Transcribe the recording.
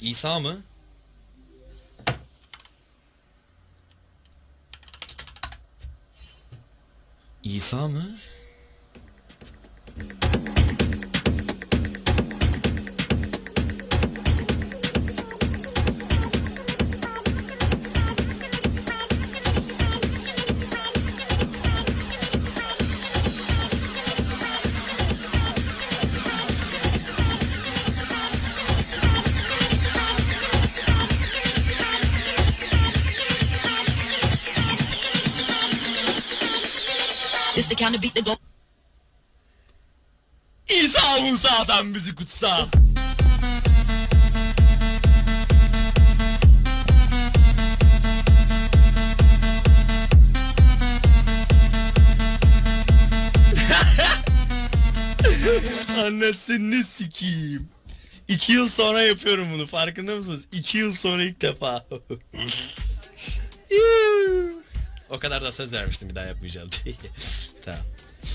İsa mı? İsa mı? It's the kind of beat that go. İsa Musa sen bizi kutsa. Annesini sikeyim. İki yıl sonra yapıyorum bunu farkında mısınız? İki yıl sonra ilk defa. o kadar da söz vermiştim bir daha yapmayacağım diye. tamam.